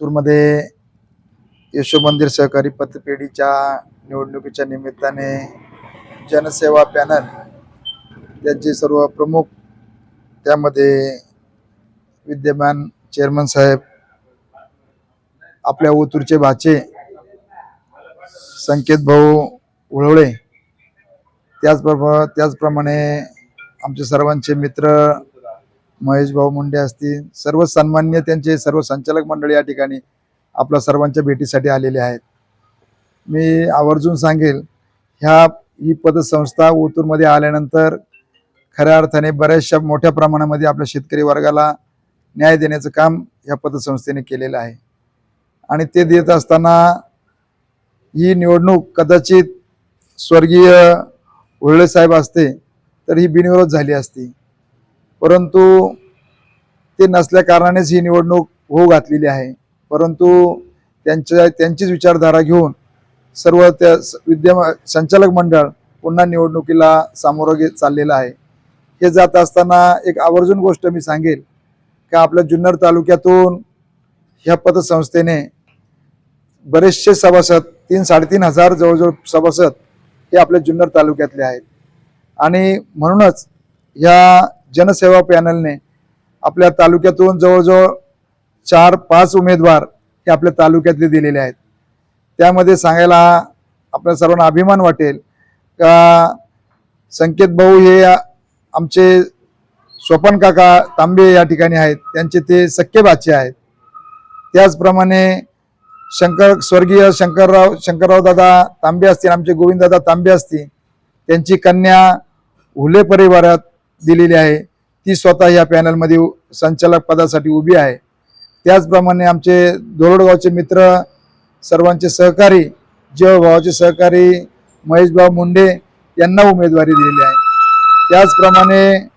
लातूरमध्ये यशोमंदिर सहकारी पतपेढीच्या निवडणुकीच्या निमित्ताने जनसेवा पॅनल त्यांचे सर्व प्रमुख त्यामध्ये विद्यमान चेअरमन साहेब आपल्या ओतूरचे भाचे संकेत भाऊ उळवळे त्याचबरोबर त्याचप्रमाणे आमचे सर्वांचे मित्र महेश भाऊ मुंडे असतील सर्व सन्मान्य त्यांचे सर्व संचालक मंडळ या ठिकाणी आपल्या सर्वांच्या भेटीसाठी आलेले आहेत. मी आवर्जून सांगेल ह्या ही पतसंस्था ओतूरमध्ये आल्यानंतर खऱ्या अर्थाने बऱ्याचशा मोठ्या प्रमाणामध्ये आपल्या शेतकरी वर्गाला न्याय देण्याचं काम या पतसंस्थेने केलेलं आहे. आणि ते देत असताना ही निवडणूक कदाचित स्वर्गीय उळळे साहेब असते तर ही बिनविरोध झाली असती. परंतु ते नसल्या कारणानेच ही निवडणूक होऊ घातलेली आहे. परंतु त्यांच्या त्यांचीच विचारधारा घेऊन सर्व त्या स- विद्यमान संचालक मंडळ पुन्हा निवडणुकीला सामोरं घेत चाललेलं आहे. हे जात असताना एक आवर्जून गोष्ट मी सांगेल का आपल्या जुन्नर तालुक्यातून ह्या पतसंस्थेने बरेचसे सभासद तीन साडेतीन हजार जवळजवळ सभासद हे आपल्या जुन्नर तालुक्यातले आहेत. आणि म्हणूनच ह्या जनसेवा पॅनलने आपल्या तालुक्यातून जवळजवळ चार पाच उमेदवार हे आपल्या तालुक्यातले दिलेले आहेत. त्यामध्ये सांगायला आपल्या सर्वांना अभिमान वाटेल का संकेत भाऊ हे आमचे स्वपन काका तांबे या ठिकाणी आहेत. त्यांचे ते सख्खे बाचे आहेत. त्याचप्रमाणे शंकर स्वर्गीय शंकरराव शंकरराव दादा तांबे असतील आमचे गोविंददादा तांबे असतील त्यांची कन्या हुले परिवारात दिलेली आहे. ती स्वतः या पॅनलमध्ये संचालक पदासाठी उभी आहे. त्याचप्रमाणे आमचे दोरडगावचे मित्र सर्वांचे सहकारी जीव भावाचे सहकारी महेशभाऊ मुंडे यांना उमेदवारी दिलेली आहे. त्याचप्रमाणे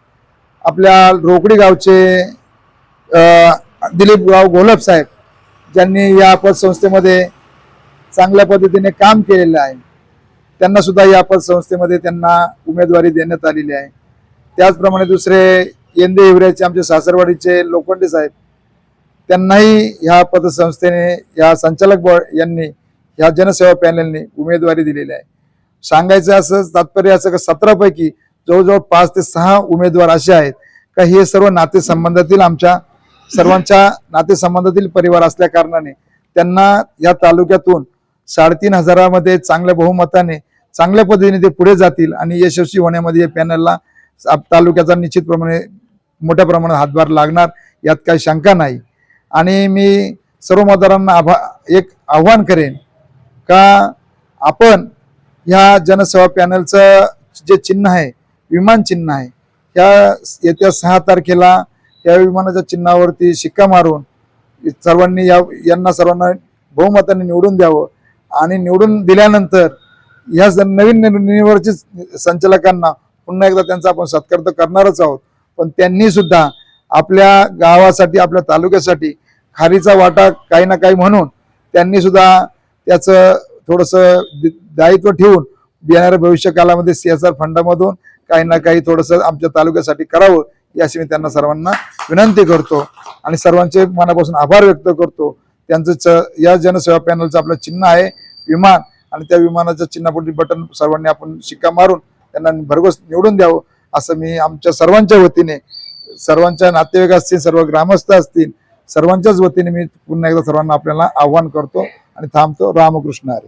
आपल्या रोकडी गावचे दिलीपराव गोलप साहेब ज्यांनी या पतसंस्थेमध्ये चांगल्या पद्धतीने काम केलेलं आहे. त्यांना सुद्धा या पतसंस्थेमध्ये त्यांना उमेदवारी देण्यात आलेली आहे. त्याचप्रमाणे दुसरे येंदे हिवऱ्याचे आमचे सासरवाडीचे लोखंडे साहेब त्यांनाही ह्या पतसंस्थेने या संचालक बोर्ड यांनी ह्या जनसेवा पॅनलने उमेदवारी दिलेली आहे. सांगायचं असं तात्पर्य असं का सतरापैकी जवळजवळ पाच ते सहा उमेदवार असे आहेत का हे सर्व नातेसंबंधातील आमच्या सर्वांच्या नातेसंबंधातील परिवार असल्या कारणाने त्यांना या तालुक्यातून साडेतीन हजारामध्ये चांगल्या बहुमताने चांगल्या पद्धतीने ते पुढे जातील आणि यशस्वी होण्यामध्ये या पॅनलला तालुक्याचा निश्चितप्रमाणे मोठ्या प्रमाणात हातभार लागणार यात काही शंका नाही. आणि मी सर्व मतदारांना आभा एक आव्हान करेन का आपण ह्या जनसेवा पॅनलचं जे चिन्ह आहे विमान चिन्ह आहे ह्या येत्या सहा तारखेला या विमानाच्या चिन्हावरती शिक्का मारून सर्वांनी या यांना सर्वांना बहुमताने निवडून द्यावं. आणि निवडून दिल्यानंतर ह्या नवीन निव- संचालकांना पुन्हा एकदा त्यांचा आपण सत्कार तर करणारच आहोत. पण त्यांनी सुद्धा आपल्या गावासाठी आपल्या तालुक्यासाठी खारीचा वाटा काही ना काही म्हणून त्यांनी सुद्धा त्याचं थोडंसं दायित्व ठेवून येणाऱ्या भविष्य कालामध्ये सी एस आर फंडामधून काही ना काही थोडंसं आमच्या तालुक्यासाठी करावं याशी मी त्यांना सर्वांना विनंती करतो आणि सर्वांचे मनापासून आभार व्यक्त करतो. त्यांचं च या जनसेवा पॅनलचं आपलं चिन्ह आहे विमान आणि त्या विमानाच्या चिन्हापुढील बटन सर्वांनी आपण शिक्का मारून त्यांना भरघोस निवडून द्यावं असं मी आमच्या सर्वांच्या वतीने सर्वांच्या नातेवाईक असतील सर्व ग्रामस्थ असतील सर्वांच्याच वतीने मी पुन्हा एकदा सर्वांना आपल्याला आव्हान करतो आणि थांबतो. रामकृष्ण हरी.